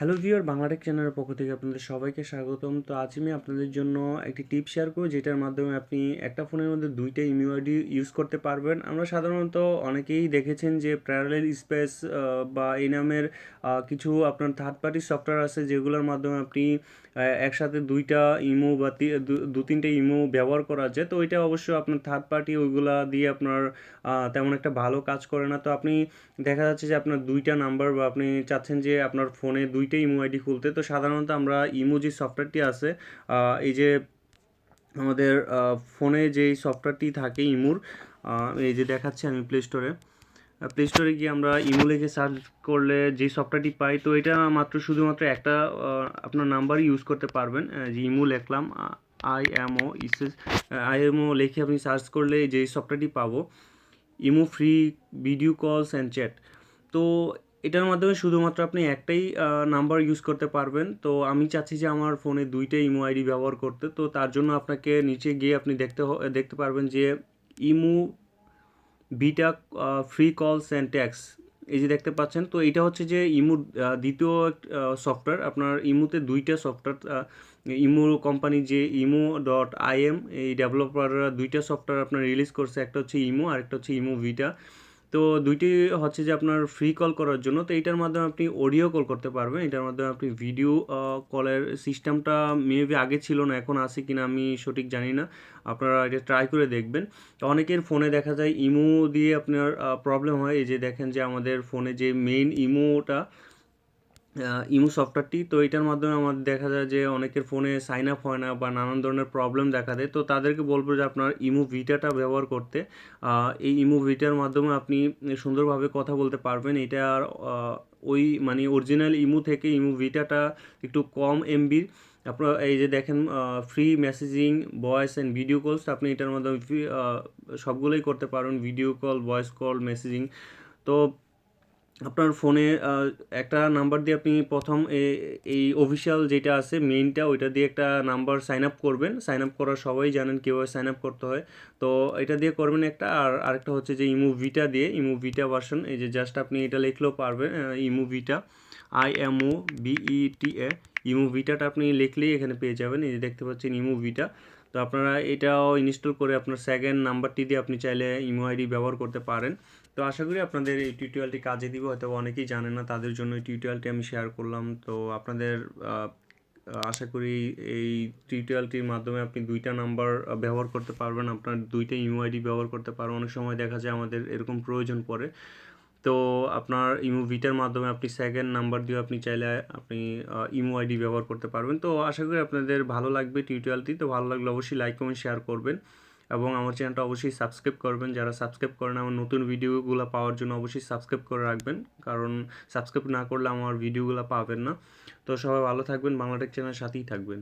Hello viewer Bangla Tech চ্যানেলের পক্ষ থেকে আপনাদের সবাইকে স্বাগতম। তো আজ আমি আপনাদের জন্য একটি টিপ শেয়ার করব, যেটার মাধ্যমে আপনি একটা ফোনের মধ্যে দুইটা ইমিউআইডি ইউজ করতে পারবেন। আমরা সাধারণত অনেকেই দেখেছেন যে প্যারালেল স্পেস বা এই নামের কিছু আপনার থার্ড পার্টি সফটওয়্যার আছে, যেগুলোর মাধ্যমে আপনি একসাথে দুইটা ইমো বা দু- তিনটে ইমো ব্যবহার করা যায়। তো এটা অবশ্য আপনার থার্ড পার্টি ওইগুলা দিয়ে আপনার তেমন একটা ভালো কাজ করে না। তো আপনি দেখা যাচ্ছে যে আপনার দুইটা নাম্বার বা আপনি চাচ্ছেন যে আপনার ফোনে দুইটা ইমো আইডি খুলতে। তো সাধারণত আমরা ইমো যে সফটওয়্যারটি আছে এই যে আমাদের ফোনে যেই সফটওয়্যারটি থাকে ইমুর এই যে দেখাচ্ছি আমি প্লে স্টোরে প্লে স্টোরে গিয়ে আমরা ইমো লিখে সার্চ করলে যে সফটওয়্যারটি পাই, তো এটা মাত্র শুধুমাত্র একটা আপনার নাম্বার ইউজ করতে পারবেন যে ইমো লিখলাম আই এম ও ইসেস আই এম ও লিখে আপনি সার্চ করলে যে সফটওয়্যারটি পাবো। Imo free video calls and chat. তো এটার মাধ্যমে শুধুমাত্র আপনি একটাই নাম্বার ইউজ করতে পারবেন। তো আমি চাচ্ছি যে আমার ফোনে দুইটা ইমো আইডি ব্যবহার করতে। তো তার জন্য আপনাকে নিচে গিয়ে আপনি দেখতে দেখতে পারবেন যে imo beta free calls and text এই যে দেখতে পাচ্ছেন, তো এটা হচ্ছে যে ইমু দ্বিতীয় সফটওয়্যার আপনার ইমুতে দুইটা সফটওয়্যার ইমো কোম্পানি যে ইমো ডট আইএম এই ডেভেলপাররা দুইটা সফটওয়্যার আপনার রিলিজ করছে। একটা হচ্ছে ইমো আর একটা হচ্ছে ইমো ভিটা তো দুইটি হচ্ছে যে আপনার ফ্রি কল করার জন্য, তো এইটার মাধ্যমে আপনি অডিও কল করতে পারবেন। এটার মাধ্যমে আপনি ভিডিও কলের সিস্টেমটা মেবি আগে ছিল না, এখন আছে কিনা আমি সঠিক জানি না। আপনারা এটা ট্রাই করে দেখবেন। তো অনেকের ফোনে দেখা যায় ইমো দিয়ে আপনার প্রবলেম হয়। এই যে দেখেন যে আমাদের ফোনে যে মেইন ইমোটা ইমো সফটওয়্যারটি, তো এটার মাধ্যমে আমাদের দেখা যায় যে অনেকের ফোনে সাইন আপ হয় না বা নানান ধরনের প্রবলেম দেখা দেয়। তো তাদেরকে বলব যে আপনার ইমো ভিটাটা ব্যবহার করতে। এই ইমো ভিটার মাধ্যমে আপনি সুন্দরভাবে কথা বলতে পারবেন। এটা আর ওই মানে অরিজিনাল ইমো থেকে ইমো ভিটাটা একটু কম এমবির আপনার এই যে দেখেন free messaging voice and video calls আপনি এটার মাধ্যমে সবগুলোই করতে পারেন video call voice call messaging তো আপনার ফোনে একটা নাম্বার দিয়ে আপনি প্রথম এই অফিসিয়াল যেটা আছে মেইনটা ওইটা দিয়ে একটা নাম্বার সাইন আপ করবেন। সাইন আপ করা সবাই জানেন কীভাবে সাইন আপ করতে হয়। তো এটা দিয়ে করবেন একটা, আর আরেকটা হচ্ছে যে ইমুভিটা দিয়ে ইমুভিটা ভার্সন এই যে জাস্ট আপনি এটা লিখলেও পারবেন ইমুভিটা I M O B E T A imo ভিটাটা আপনি লিখলেই এখানে পেয়ে যাবেন, এই যে দেখতে পাচ্ছেন ইমু ভিটা। তো আপনারা এটাও ইনস্টল করে আপনার সেকেন্ড নাম্বারটি দিয়ে আপনি চাইলে ইমো আইডি ব্যবহার করতে পারেন। তো আশা করি আপনাদের এই টিউটোরিয়ালটি কাজে দিব, হয়তো অনেকেই জানে না, তাদের জন্য এই টিউটোরিয়ালটি আমি শেয়ার করলাম। তো আপনাদের আশা করি এই টিউটোরিয়ালটির মাধ্যমে আপনি দুইটা নাম্বার ব্যবহার করতে পারবেন। আপনার দুইটা ইমো আইডি ব্যবহার করতে পারবেন অনেক সময় দেখা যায় আমাদের এরকম প্রয়োজন পড়ে। তো আপনার ইমো ভিটার মাধ্যমে আপনি সেকেন্ড নাম্বার দিয়ে আপনি চাইলে আপনি ইমো আইডি ব্যবহার করতে পারবেন। তো আশা করি আপনাদের ভালো লাগবে টিউটোরিয়ালটি তো ভালো লাগলে অবশ্যই লাইক কমেন্ট শেয়ার করবেন এবং আমার চ্যানেলটা অবশ্যই সাবস্ক্রাইব করবেন। যারা সাবস্ক্রাইব করেন আমার নতুন ভিডিওগুলো পাওয়ার জন্য অবশ্যই সাবস্ক্রাইব করে রাখবেন। কারণ সাবস্ক্রাইব না করলে আমার ভিডিওগুলো পাবেন না। তো সবাই ভালো থাকবেন। বাংলাটেক চ্যানেলের সাথেই থাকবেন।